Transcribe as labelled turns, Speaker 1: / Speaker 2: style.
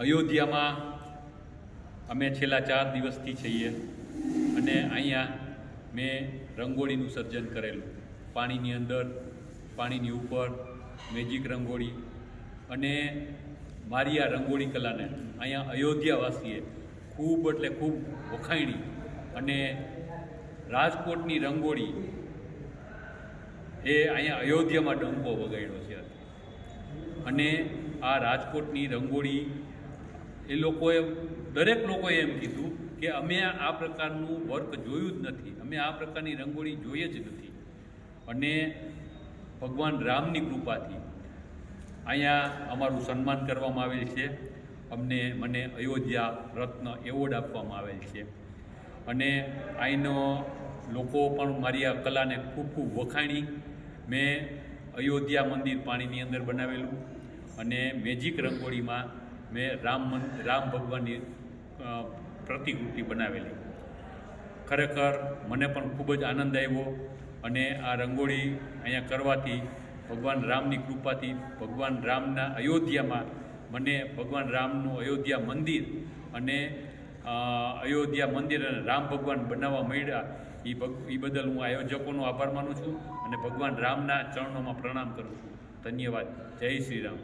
Speaker 1: અયોધ્યામાં અમે છેલ્લા ચાર દિવસથી છીએ અને અહીંયા મેં રંગોળીનું સર્જન કરેલું. પાણીની અંદર, પાણીની ઉપર મેજિક રંગોળી. અને મારી આ રંગોળી કલાને અહીંયા અયોધ્યાવાસીએ ખૂબ એટલે ખૂબ વખાણી અને રાજકોટની રંગોળી એ અહીંયા અયોધ્યામાં ડંકો વગાડ્યો છે. અને આ રાજકોટની રંગોળી એ લોકોએ, દરેક લોકોએ એમ કીધું કે અમે આ પ્રકારનું વર્ક જોયું જ નથી. અમે આ પ્રકારની રંગોળી જોઈએ જ નથી. અને ભગવાન રામની કૃપાથી અહીંયા અમારું સન્માન કરવામાં આવેલ છે. અમને, મને અયોધ્યા રત્ન એવોર્ડ આપવામાં આવેલ છે. અને અહીંનો લોકો પણ મારી આ કલાને ખૂબ ખૂબ વખાણી. મેં અયોધ્યા મંદિર પાણીની અંદર બનાવેલું અને મેજિક રંગોળીમાં મેં રામ રામ ભગવાનની પ્રતિકૃતિ બનાવેલી. ખરેખર મને પણ ખૂબ જ આનંદ આવ્યો અને આ રંગોળી અહીંયા કરવાથી ભગવાન રામની કૃપાથી, ભગવાન રામના અયોધ્યામાં મને ભગવાન રામનું અયોધ્યા મંદિર અને અયોધ્યા મંદિર અને રામ ભગવાન બનાવવા મળ્યા એ ભગ એ બદલ હું આયોજકોનો આભાર માનું છું અને ભગવાન રામના ચરણોમાં પ્રણામ કરું છું. ધન્યવાદ. જય શ્રી રામ.